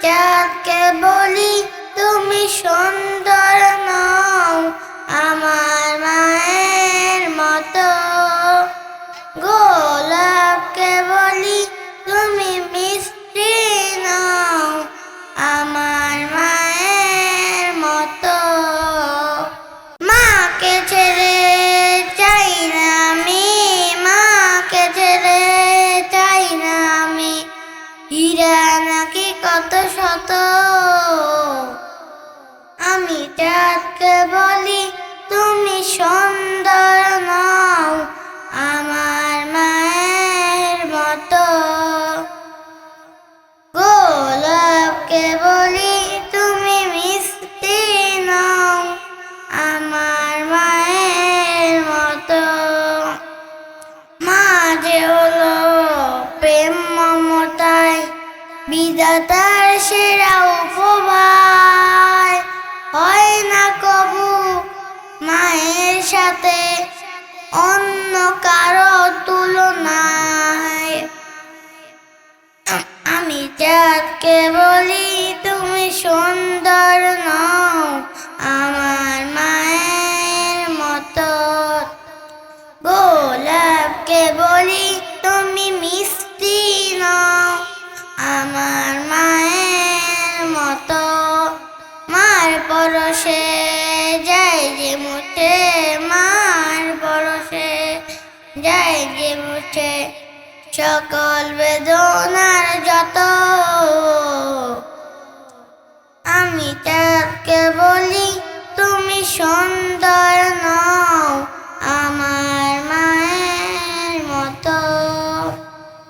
যাকে বলি তুমি সুন্দর শত শত বিধাতার সেরা উপবায় হয় না কবু, মায়ের সাথে অন্য কারও তুলনায়। আমি চাঁদকে বলি, তুমি সুন্দর নও। পরশে যায় যে মুঠে মার বরসে যায় যে মুঠে সকল বেদনার যত, আমি তাকে বলি, তুমি সুন্দর